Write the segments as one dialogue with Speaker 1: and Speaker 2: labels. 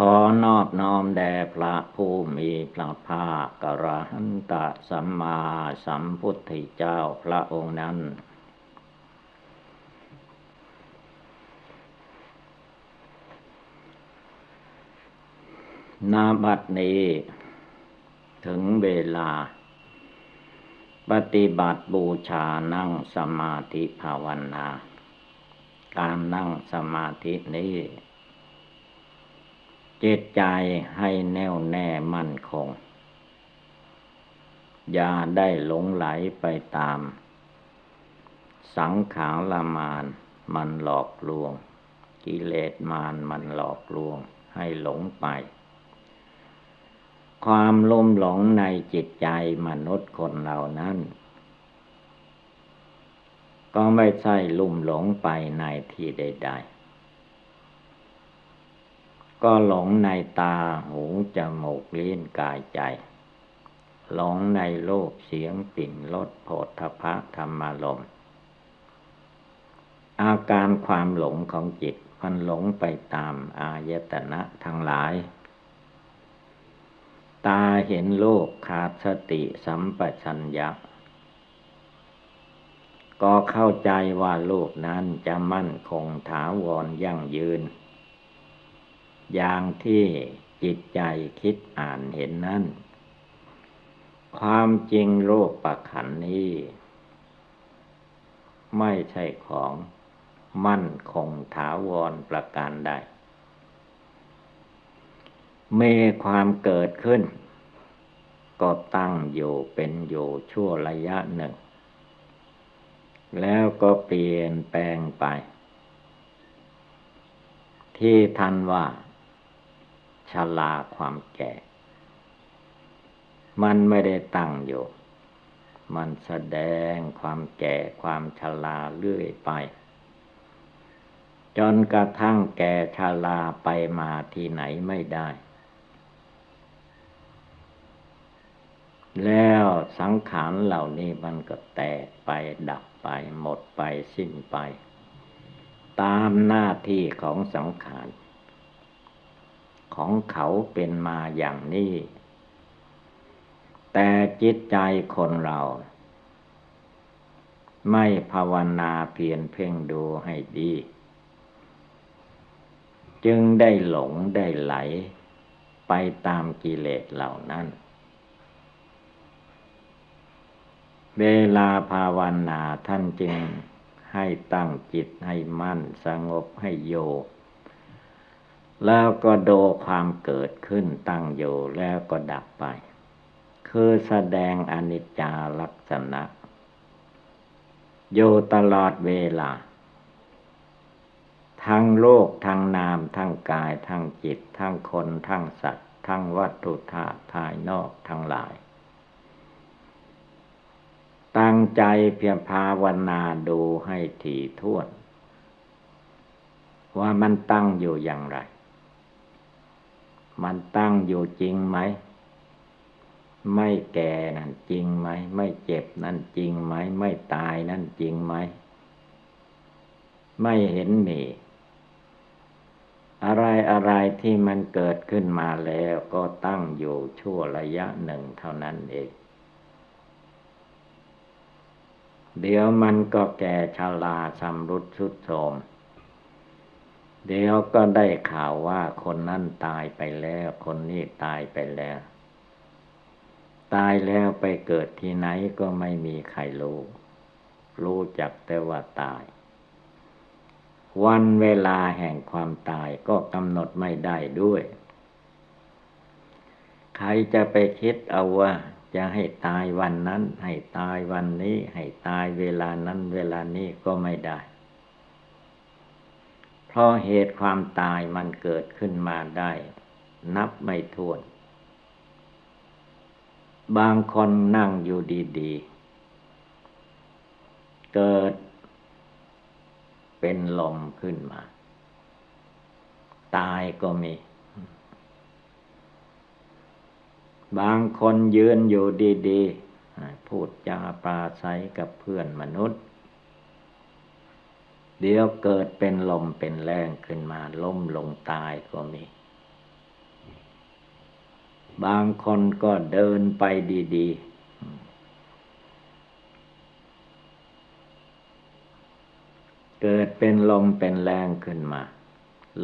Speaker 1: ขอนอบน้อมแด่พระผู้มีพระภาคกระหันตะสัมมาสัมพุทธเจ้าพระองค์นั้น นาบัดนี้ ถึงเวลา ปฏิบัติบูชานั่งสมาธิภาวนา การนั่งสมาธินี้ จิตใจให้แน่วแน่มั่นคง อย่าได้หลงไหลไปตาม สังขารละมานมันหลอกลวง กิเลสมานมันหลอกลวงให้หลงไป ความลุ่มหลงในจิตใจมนุษย์คนเหล่านั้น ก็ไม่ใช่ลุ่มหลงไปในที่ใด ๆ ก็หลงในตาหูจมูกลิ้นกายใจ หลงในโลกเสียงปิ่นรสโผฏฐพะธรรมารมอาการความหลงของจิตมันหลงไปตามอายตนะทั้งหลาย ตาเห็นโลกขาดสติสัมปชัญญะก็เข้าใจว่าโลกนั้นจะมั่นคงถาวรยั่งยืน อย่างที่จิตใจคิดอ่านเห็นนั้น ความจริงโลกประขันนี้ ไม่ใช่ของมั่นคงถาวรประการใดเมความเกิดขึ้น ก็ตั้งอยู่เป็นอยู่ชั่วระยะหนึ่ง แล้วก็เปลี่ยนแปลงไป ที่ทันว่า ชลาความแก่ มันไม่ได้ตั้งอยู่ มันแสดงความแก่ความชราเรื่อยไป จนกระทั่งแก่ชราไปมาที่ไหนไม่ได้ แล้วสังขารเหล่านี้มันก็แตกไปดับไปหมดไปสิ้นไป ตามหน้าที่ของสังขาร ของเขาเป็นมาอย่างนี้ แต่จิตใจคนเรา ไม่ภาวนาเพียรเพ่งดูให้ดี จึงได้หลงได้ไหลไปตามกิเลสเหล่านั้น เวลาภาวนาท่านจึงให้ตั้งจิตให้มั่นสงบให้โย แล้วก็ดูความเกิดขึ้นตั้งอยู่แล้วก็ดับไป คือแสดงอนิจจาลักษณะ อยู่ตลอดเวลา ทั้งโลกทั้งนาม ทั้งกาย ทั้งจิต ทั้งคน ทั้งสัตว์ ทั้งวัตถุธาตุภายนอกทั้งหลาย ตั้งใจเพียงภาวนาดูให้ถี่ถ้วนว่ามันตั้งอยู่อย่างไร มันตั้งอยู่จริงไหม ไม่แก่นั่นจริงไหม ไม่เจ็บนั่นจริงไหม ไม่ตายนั่นจริงไหม ไม่เห็นมี อะไรอะไรที่มันเกิดขึ้นมาแล้วก็ตั้งอยู่ชั่วระยะหนึ่งเท่านั้นเอง เดี๋ยวมันก็แก่ชราชำรุดชุดโทรม เดี๋ยวก็ได้ข่าวว่าคนนั้นตายไปแล้ว คนนี้ตายไปแล้ว ตายแล้วไปเกิดที่ไหนก็ไม่มีใครรู้ รู้จักแต่ว่าตาย วันเวลาแห่งความตายก็กำหนดไม่ได้ด้วย ใครจะไปคิดเอาว่าจะให้ตายวันนั้น ให้ตายวันนี้ ให้ตายเวลานั้น เวลานี้ก็ไม่ได้ พราะเหตุความตายมันเกิดขึ้นมาได้ นับไม่ถ้วน บางคนนั่งอยู่ดีๆ เกิดเป็นลมขึ้นมา ตายก็มี บางคนยืนอยู่ดีๆ พูดจาปราศัยกับเพื่อนมนุษย์ เดี๋ยวเกิดเป็นลมเป็นแรงขึ้นมาล้มลงตายก็มี บางคนก็เดินไปดีๆ เกิดเป็นลมเป็นแรงขึ้นมา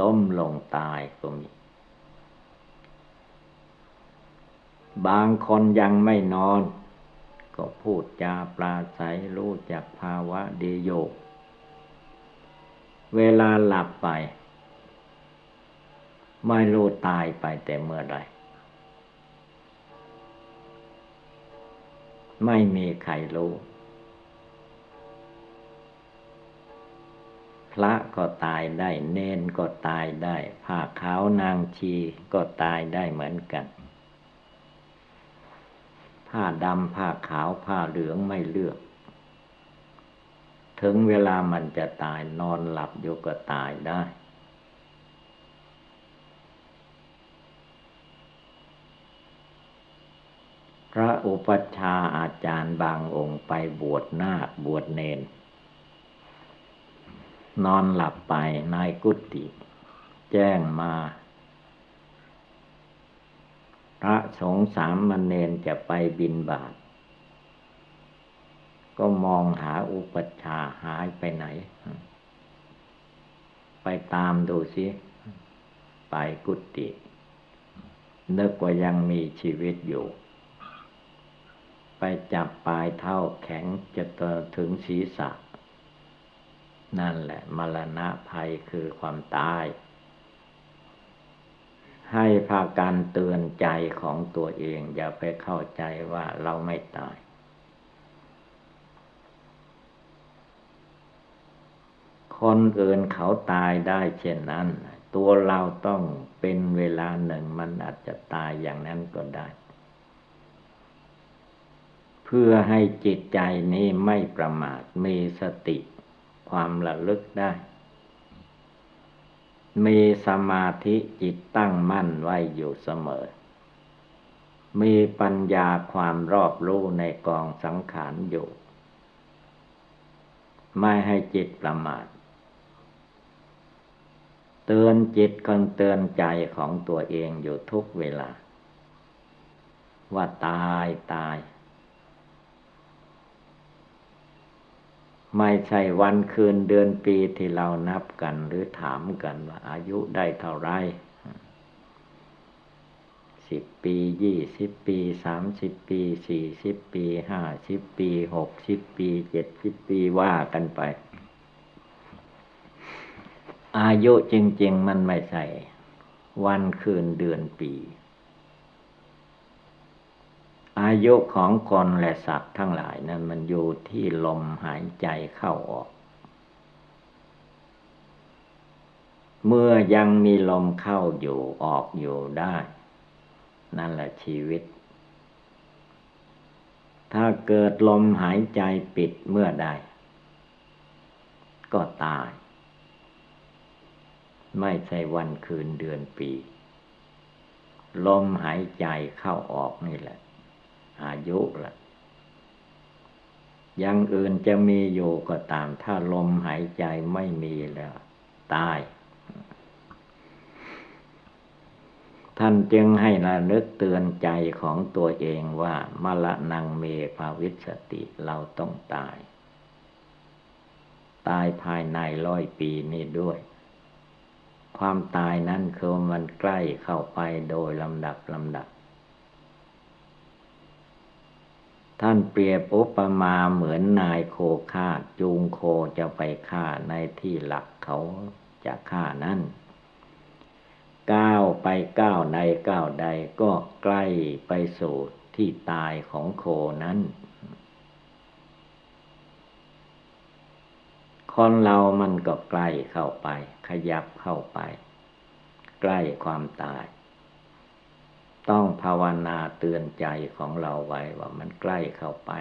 Speaker 1: ล้มลงตายก็มี บางคนยังไม่นอน ก็พูดจาปราศัยรู้จักภาวะดีโยก เวลาหลับไป ไม่รู้ตายไปแต่เมื่อไรไม่มีใครรู้ พระก็ตายได้ เนนก็ตายได้ผ้าขาวนางชีก็ตายได้เหมือนกัน ผ้าดำผ้าขาวผ้าเหลืองไม่เลือก ถึงเวลามันจะตายนอนหลับอยู่ก็ตายได้ พระอุปัชฌาย์อาจารย์บางองค์ไปบวชนาคบวชเนน นอนหลับไปนายกุฏิแจ้งมา พระสงฆ์สามมเณรจะไปบินบาต ก็มองหาอุปัชฌาย์หายไปไหน ไปตามดูสิไปกุฏินึกว่ายังมีชีวิตอยู่ ไปจับปลายเท้าแข็งจะถึงศีรษะ นั่นแหละมรณะภัยคือความตาย ให้พาการเตือนใจของตัวเอง อย่าไปเข้าใจว่าเราไม่ตาย คนอื่นเขาตายได้เช่นนั้น ตัวเราต้องเป็นเวลาหนึ่งมันอาจจะตายอย่างนั้นก็ได้ เพื่อให้จิตใจนี้ไม่ประมาทมีสติ ความระลึกได้ มีสมาธิจิตตั้งมั่นไว้อยู่เสมอ มีปัญญาความรอบรู้ในกองสังขารอยู่ไม่ให้จิตประมาท เตือนจิตคนเตือนใจของตัวเองอยู่ทุกเวลา ว่าตายตาย ไม่ใช่วันคืนเดือนปีที่เรานับกันหรือถามกันว่าอายุได้เท่าไรสิบปียี่สิบปีสามสิบปีสี่สิบปีห้าสิบปีหกสิบปีเจ็ดสิบปีว่ากันไป อายุจริง ๆ มันไม่ใช่ วันคืนเดือนปี อายุของคนและสัตว์ทั้งหลายนั้นมันอยู่ที่ลมหายใจเข้าออก เมื่อยังมีลมเข้าอยู่ออกอยู่ได้ นั่นแหละชีวิต ถ้าเกิดลมหายใจปิดเมื่อใดก็ตาย ไม่ใช่วันคืนเดือนปี ลมหายใจเข้าออกนี่แหละ อายุละยังอื่นจะมีอยู่ก็ตาม ถ้าลมหายใจไม่มีแล้ว ตาย ท่านจึงให้ระลึกเตือนใจของตัวเองว่ามละนังเมภาวิสติเราต้องตาย ตายภายในร้อยปีนี้ด้วย ความตายนั้นคือมันใกล้เข้าไปโดยลำดับลำดับ ท่านเปรียบอุปมาเหมือนนายโคฆ่าจูงโคจะไปฆ่าในที่หลักเขาจะฆ่านั้นก้าวไปก้าวใดก้าวใดก็ใกล้ไปสู่ที่ตายของโคนั้น คนเรามันก็ใกล้เข้าไป ขยับเข้าไป ใกล้ความตาย ต้องภาวนาเตือนใจของเราไว้ว่ามันใกล้เข้าไป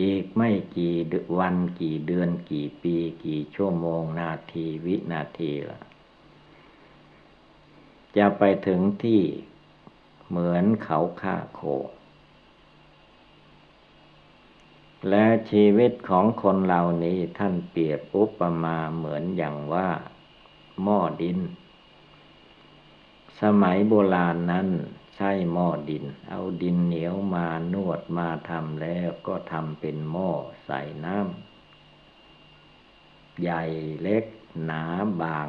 Speaker 1: อีกไม่กี่วันกี่เดือนกี่ปีกี่ชั่วโมงนาทีวินาทีละจะไปถึงที่เหมือนเขาฆ่าโค และชีวิตของคนเหล่านี้ท่านเปรียบอุปมาเหมือนอย่างว่า หม้อดิน สมัยโบราณนั้นใช้หม้อดิน เอาดินเหนียวมานวดมาทำแล้วก็ทำเป็นหม้อใส่น้ำใหญ่เล็กหนาบาง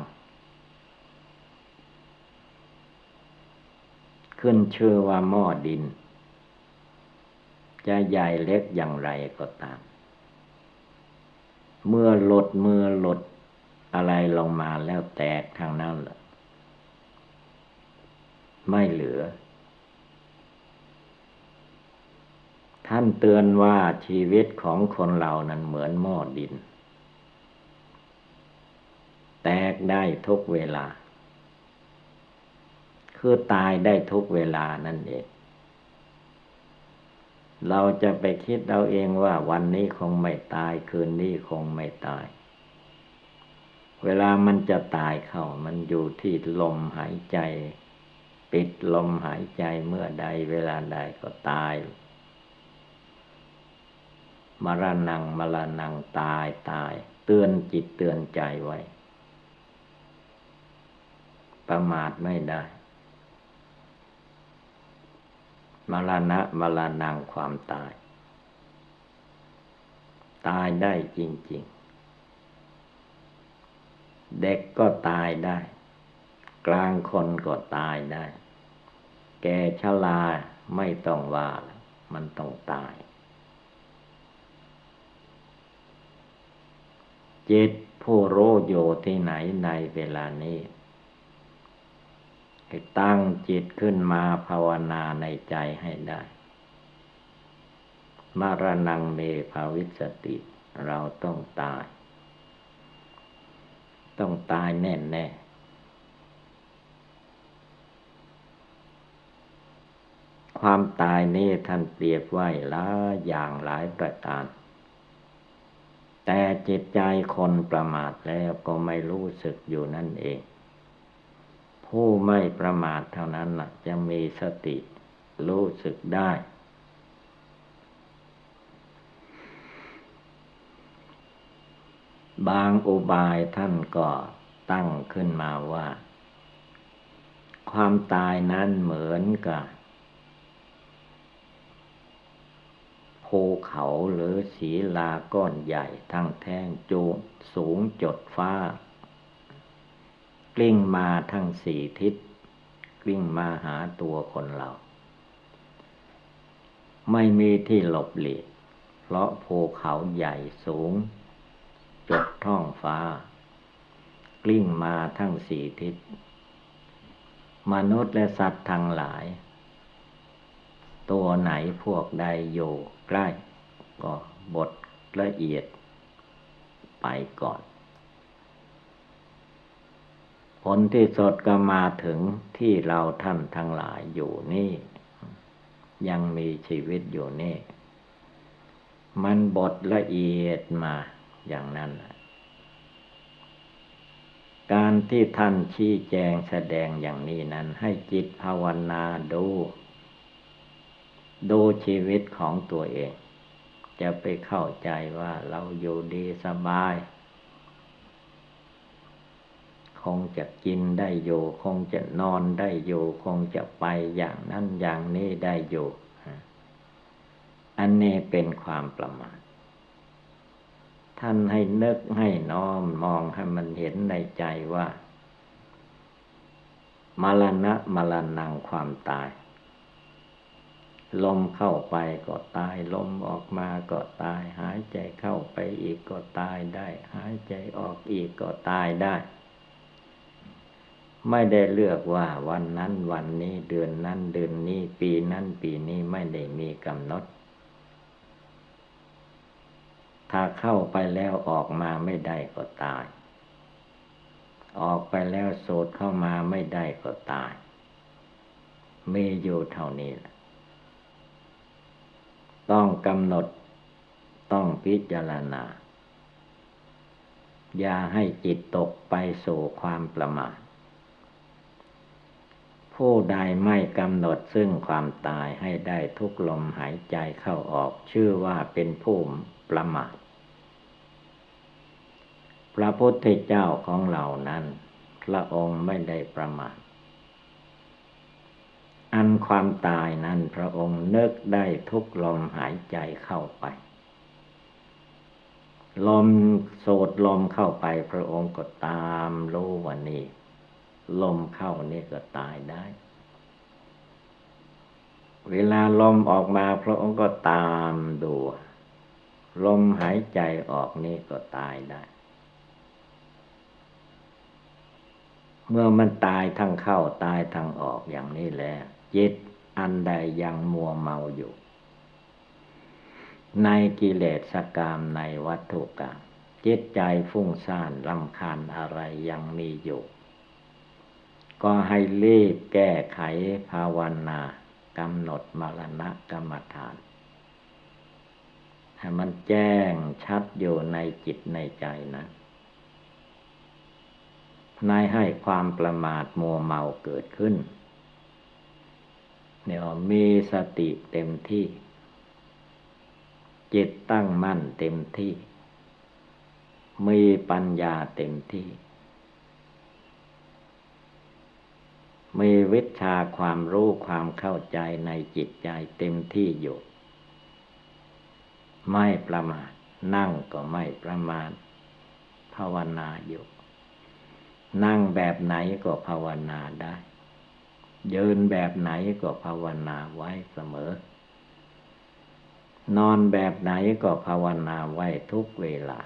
Speaker 1: ขึ้นชื่อว่าหม้อดิน จะใหญ่เล็กอย่างไรก็ตาม เมื่อหลดเมื่อหลดอะไรลงมาแล้วแตกทางนั้นละไม่เหลือ ท่านเตือนว่าชีวิตของคนเรานั้นเหมือนหม้อดิน แตกได้ทุกเวลา คือตายได้ทุกเวลานั่นเอง เราจะไปคิดเราเองว่าวันนี้คงไม่ตาย คืนนี้คงไม่ตาย เวลามันจะตายเข้า มันอยู่ที่ลมหายใจ ปิดลมหายใจเมื่อใดเวลาใดก็ตาย มรณงมรณงตายตาย เตือนจิตเตือนใจไว้ ประมาทไม่ได้ มรณะมรณงความตาย ตายได้จริง ๆ เด็กก็ตายได้ กลางคนก็ตายได้ แกชลาไม่ต้องว่า มันต้องตาย จิตผู้รู้อยู่ที่ไหนในเวลานี้ ตั้งจิตขึ้นมาภาวนาในใจให้ได้มารณงเมภาวิสติ เราต้องตาย ต้องตายแน่แน่ความตายนี้ท่านเปรียบไว้หลายอย่างหลายประการ แต่จิตใจคนประมาทแล้วก็ไม่รู้สึกอยู่นั่นเอง ผู้ไม่ประมาทเท่านั้นนะจะมีสติรู้สึกได้ บางอุบายท่านก็ตั้งขึ้นมาว่า ความตายนั้นเหมือนกับภูเขาหรือศีลาก้อนใหญ่ทั้งแท่งจูสูงจดฟ้า กลิ้งมาทั้งสี่ทิศ กลิ้งมาหาตัวคนเรา ไม่มีที่หลบหลีก เพราะภูเขาใหญ่สูง จดท้องฟ้า กลิ้งมาทั้งสี่ทิศ มนุษย์และสัตว์ทั้งหลาย ตัวไหนพวกใดอยู่ใกล้ ก็บทละเอียดไปก่อน ผลที่สดก็มาถึงที่เราท่านทั้งหลายอยู่นี่ ยังมีชีวิตอยู่นี่ มันบทละเอียดมาอย่างนั้นการที่ท่านชี้แจงแสดงอย่างนี้นั้น ให้จิตภาวนาดู ดูชีวิตของตัวเอง จะไปเข้าใจว่าเราอยู่ดีสบาย คงจะกินได้อยู่ คงจะนอนได้อยู่ คงจะไปอย่างนั้นอย่างนี้ได้อยู่ อันนี้เป็นความประมาทท่านให้นึกให้น้อมมองให้มันเห็นในใจว่ามรณะมรณงความตาย ลมเข้าไปก็ตาย ลมออกมาก็ตาย หายใจเข้าไปอีกก็ตายได้ หายใจออกอีกก็ตายได้ ไม่ได้เลือกว่าวันนั้นวันนี้เดือนนั้นเดือนนี้ ปีนั้นปีนี้ไม่ได้มีกำหนด ถ้าเข้าไปแล้วออกมาไม่ได้ก็ตาย ออกไปแล้วโสดเข้ามาไม่ได้ก็ตาย มีอยู่เท่านี้แหละต้องกำหนดต้องพิจารณา อย่าให้จิตตกไปสู่ความประมาท ผู้ใดไม่กำหนดซึ่งความตายให้ได้ทุกลมหายใจเข้าออก ชื่อว่าเป็นผู้ประมาทพระพุทธเจ้าของเรานั้น พระองค์ไม่ได้ประมาทอันความตายนั้นพระองค์นึกได้ทุกลมหายใจเข้าไป ลมโสดลมเข้าไปพระองค์ก็ตามรู้ว่านี่ ลมเข้านี่ก็ตายได้ เวลาลมออกมาพระองค์ก็ตามดู ลมหายใจออกนี่ก็ตายได้ เมื่อมันตายทั้งเข้าตายทั้งออกอย่างนี้แล้วจิตอันใดยังมัวเมาอยู่ ในกิเลสกรรมในวัตถุกรรมจิตใจฟุ้งซ่านรำคาญอะไรยังมีอยู่ ก็ให้รีบแก้ไขภาวนากำหนดมรณะกรรมฐาน ให้มันแจ้งชัดอยู่ในจิตในใจนะนายให้ความประมาทมัวเมาเกิดขึ้นเนี่ยมีสติเต็มที่ จิตตั้งมั่นเต็มที่ มีปัญญาเต็มที่ มีวิชาความรู้ความเข้าใจในจิตใจเต็มที่อยู่ ไม่ประมาทนั่งก็ไม่ประมาทภาวนาอยู่ นั่งแบบไหนก็ภาวนาได้ ยืนแบบไหนก็ภาวนาไว้เสมอ นอนแบบไหนก็ภาวนาไว้ทุกเวลา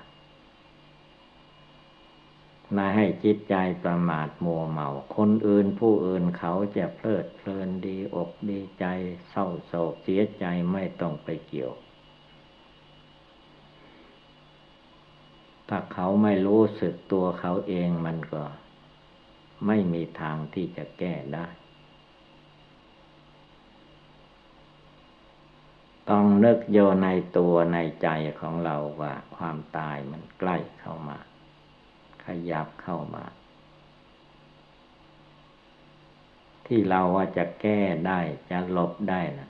Speaker 1: ม่ให้จิตใจประมาทมัวเมา คนอื่นผู้อื่นเขาจะเพลิดเพลินดีอกดีใจเศร้าโศกเสียใจไม่ต้องไปเกี่ยว ถ้าเขาไม่รู้สึกตัวเขาเองมันก็ ไม่มีทางที่จะแก้ได้ ต้องนึกโยในตัวในใจของเราว่าความตายมันใกล้เข้ามา ขยับเข้ามา ที่เราว่าจะแก้ได้จะหลบได้นะ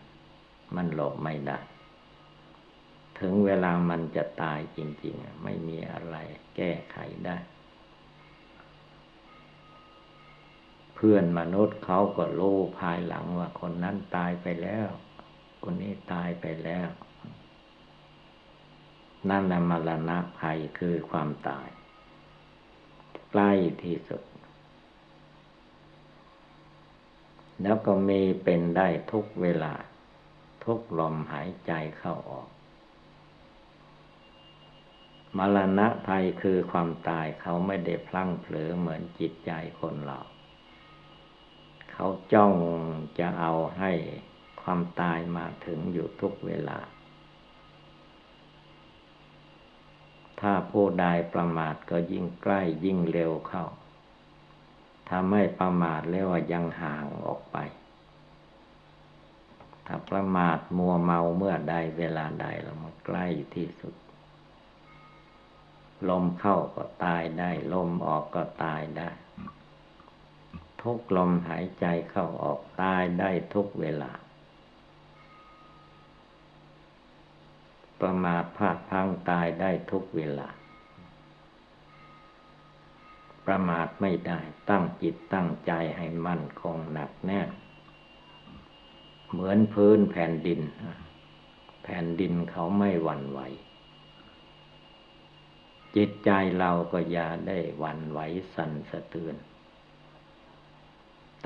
Speaker 1: มันหลบไม่ได้ ถึงเวลามันจะตายจริง ๆ ไม่มีอะไรแก้ไขได้ เพื่อนมนุษย์เขาก็รู้ภายหลังว่าคนนั้นตายไปแล้ว คนนี้ตายไปแล้วนั่นแหละมรณะภัยคือความตาย ใกล้ที่สุด แล้วก็มีเป็นได้ทุกเวลา ทุกลมหายใจเข้าออก มรณะภัยคือความตายเขาไม่ได้พลั้งเผลอเหมือนจิตใจคนเรา เขาจ้องจะเอาให้ความตายมาถึงอยู่ทุกเวลา ถ้าผู้ใดประมาทก็ยิ่งใกล้ยิ่งเร็วเข้า ถ้าไม่ประมาทแล้วว่ายังห่างออกไป ถ้าประมาทมัวเมาเมื่อใดเวลาใดเรามันใกล้ที่สุด ลมเข้าก็ตายได้ ลมออกก็ตายได้ ทุกลมหายใจเข้าออกตายได้ทุกเวลา ประมาทพลาดพังตายได้ทุกเวลา ประมาทไม่ได้ตั้งจิตตั้งใจให้มั่นคงหนักแน่น เหมือนพื้นแผ่นดิน แผ่นดินเขาไม่หวั่นไหว จิตใจเราก็อย่าได้หวั่นไหวสั่นสะเทือน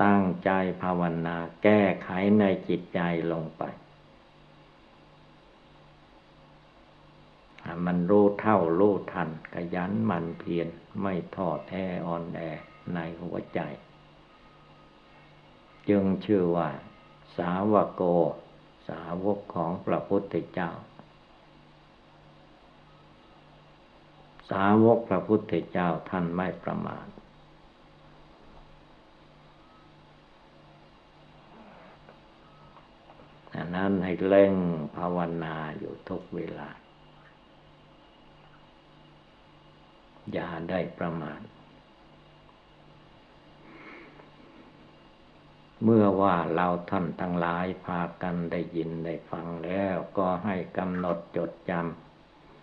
Speaker 1: ตั้งใจภาวนาแก้ไขในจิตใจลงไป มันรู้เท่ารู้ทันขยันมันเพียรไม่ท้อแท้อ่อนแอในหัวใจ จึงชื่อว่า สาวกโก สาวกของพระพุทธเจ้า สาวกพระพุทธเจ้าท่านไม่ประมาทนั้นให้เล่งภาวนาอยู่ทุกเวลา อย่าได้ประมาทเมื่อว่าเราท่านทั้งหลายพากันได้ยินได้ฟังแล้วก็ให้กำหนดจดจ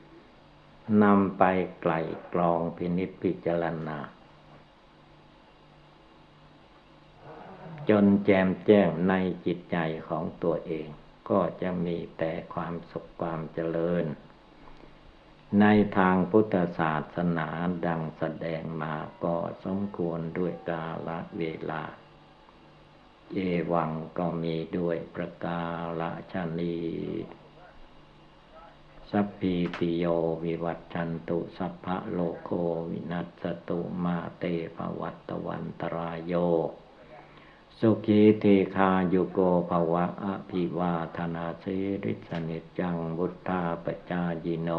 Speaker 1: ำนำไปไกลกรองพินิจพิจารณา จนแจมแจ้งในจิตใจของตัวเอง ก็จะมีแต่ความสุขความเจริญ ในทางพุทธศาสนาดังแสดงมาก็สมควรด้วยกาลเวลา เอวังก็มีด้วยประกาศนีสัพพีติโยวิวัตชันตุสัพพะโลโควินัสตุมาเตภวัตวันตรายโย สุขีเทคาโยโกภวะอภิวาธนาเสริสนิจังบุทธาปจายิโน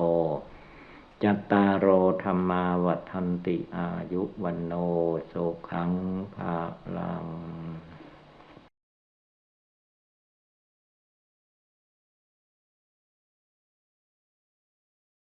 Speaker 1: จัตตารโอธรรมาวัฒนติอายุวันโนสุขังภาลัง